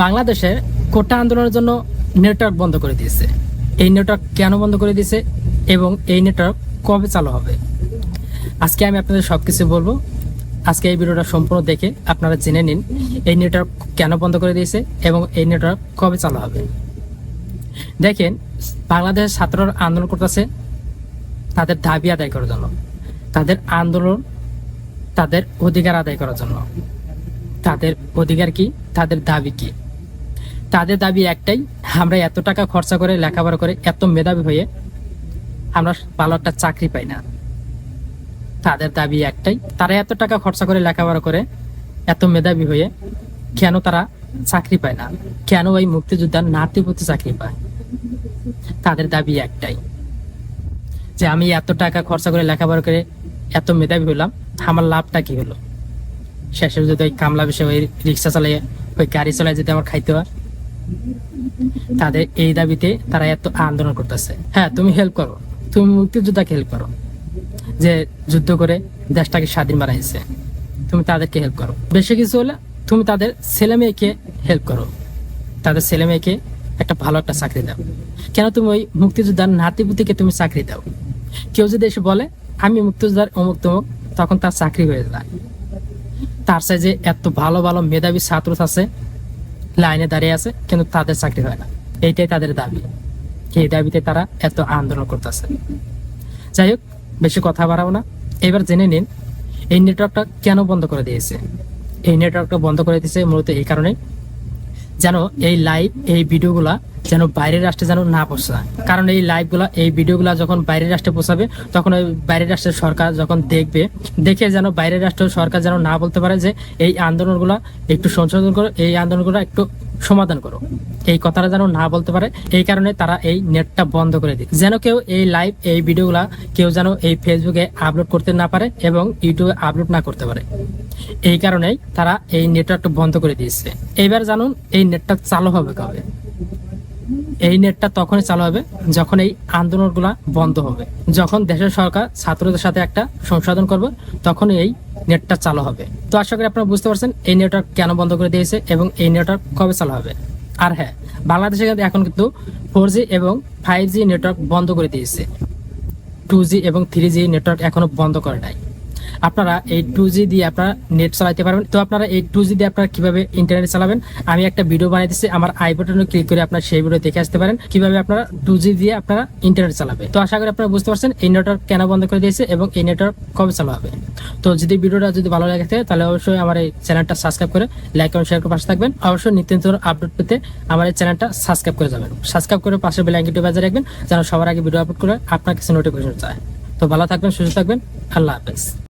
বাংলাদেশের কোটা আন্দোলনের জন্য নেটওয়ার্ক বন্ধ করে দিয়েছে। এই নেটওয়ার্ক কেন বন্ধ করে দিয়েছে এবং এই নেটওয়ার্ক কবে চালু হবে? আজকে আমি আপনাদের সব কিছু বলব। আজকে এই ভিডিওটা সম্পূর্ণ দেখে আপনারা জেনে নিন এই নেটওয়ার্ক কেন বন্ধ করে দিয়েছে এবং এই নেটওয়ার্ক কবে চালু হবে। দেখেন, বাংলাদেশের ছাত্ররা আন্দোলন করতেছে তাদের দাবি আদায় করার জন্য। তাদের আন্দোলন তাদের অধিকার আদায় করার জন্য। তাদের অধিকার কি? তাদের দাবি কি? তাদের দাবি একটাই, আমরা এত টাকা খরচা করে লেখাপড়া করে এত মেধাবী হয়ে আমরা ভালো একটা চাকরি পাই না। তাদের দাবি একটাই, তারা এত টাকা খরচা করে লেখাপড়া করে এত মেধাবী হয়ে কেন তারা চাকরি পায় না? কেন ওই মুক্তিযোদ্ধার নাতিপতি চাকরি পায়? তাদের দাবি একটাই, যে আমি এত টাকা খরচা করে লেখাপড়া করে এত মেধাবী হলাম, আমার লাভটা কি হলো? শেষে যদি ওই কামলা বিষয়ে ওই রিক্সা চালিয়ে, ওই গাড়ি চালায় যদি আমার খাইতে হয়? তাদের এই দাবিতে তারা এত আন্দোলন করতেছে। হ্যাঁ তুমি হেল্প করো। তুমি মুক্তিযোদ্ধাকে হেল্প করো। যে যুদ্ধ করে দেশটাকে স্বাধীন বানাইছে তুমি তাদেরকে হেল্প করো। বেশি কিছু হলে তুমি তাদের ছেলে মেয়েকে হেল্প করো। তাদের ছেলে মেয়েকে একটা ভালো একটা চাকরি দাও। কেন তুমি ওই মুক্তিযোদ্ধার নাতিপুতিকে তুমি চাকরি দাও? কেউ যদি এসে বলে, আমি মুক্তিযোদ্ধার অমুক তমুক, তখন তার চাকরি হয়ে যায়। তার সাথে যে এত ভালো ভালো মেধাবী ছাত্র আছে লাইনে দাঁড়িয়ে আছে, কিন্তু তাদের চাকরি হয় না। এইটাই তাদের দাবি। এই দাবিতে তারা এত আন্দোলন করতেছে। যাই হোক, বেশি কথা বাড়াবো না। এবার জেনে নিন, এই নেটওয়ার্কটা কেন বন্ধ করে দিয়েছে? এই নেটওয়ার্কটা বন্ধ করে দিয়েছে মূলত এই কারণে যেন এই লাইভ এই ভিডিওগুলা যেন বাইরের রাষ্ট্রে যেন না পৌঁছায়। কারণ এই লাইভগুলা এই ভিডিওগুলা যখন বাইরের রাষ্ট্রে পৌঁছাবে, তখন ওই বাইরের রাষ্ট্রের সরকার যখন দেখবে, দেখে যেন বাইরের রাষ্ট্রের সরকার যেন না বলতে পারে যে, এই আন্দোলনগুলা একটু সংশোধন করো, এই আন্দোলনগুলো একটু সমাধান করো। এই কথাটা যেন না বলতে পারে, এই কারণে তারা এই নেটটা বন্ধ করে দিই যেন কেউ এই লাইভ এই ভিডিওগুলা কেউ যেন এই ফেসবুকে আপলোড করতে না পারে এবং ইউটিউবে আপলোড না করতে পারে। এই কারণেই তারা এই নেটওয়ার্কটা বন্ধ করে দিয়েছে। এবার জানুন, এই নেটটা চালু হবে কবে? এই নেটটা তখনই চালু হবে যখন এই আন্দোলনগুলা বন্ধ হবে। যখন দেশের সরকার ছাত্রদের সাথে একটা সংশোধন করবে তখন এই নেটটা চালু হবে। তো আশা করি আপনারা বুঝতে পারছেন, এই নেটওয়ার্ক কেন বন্ধ করে দিয়েছে এবং এই নেটওয়ার্ক কবে চালু হবে। আর হ্যাঁ বাংলাদেশে কিন্তু এখন কিন্তু ফোর এবং ফাইভ জি নেটওয়ার্ক বন্ধ করে দিয়েছে। টু এবং থ্রি জি নেটওয়ার্ক এখনও বন্ধ করে নাই। আপনারা এই টু জি দিয়ে আপনারা নেট চালাতে পারবেন। তো আপনারা এই টু জি দিয়ে আপনারা কীভাবে ইন্টারনেট চালাবেন? আমি একটা ভিডিও বানিয়ে আমার আই বাটনে ক্লিক করে আপনারা সেই ভিডিও দেখে আসতে পারেন, কীভাবে আপনারা টু জি দিয়ে আপনারা ইন্টারনেট চালাবে তো আশা করি আপনারা বুঝতে পারছেন, এই নেটওয়ার্ক কেন বন্ধ করে দিয়েছে এবং এই নেটওয়ার্ক কবে চালু হবে। তো যদি ভিডিওটা যদি ভালো লাগে থাকে, তাহলে অবশ্যই আমার এই চ্যানেলটা সাবস্ক্রাইব করে লাইক এবং শেয়ার করে পাশে থাকবেন। অবশ্যই নিত্য নতুন আপডেট পেতে আমার এই চ্যানেলটা সাবস্ক্রাইব করে যাবেন। সাবস্ক্রাইব করে পাশে বেল আইকনটি বাজিয়ে রাখবেন, যেন সবার আগে ভিডিও আপলোড করে আপনার কাছে নোটিফিকেশন চায়। তো ভালো থাকবেন, সুস্থ থাকবেন, আল্লাহ হাফেজ।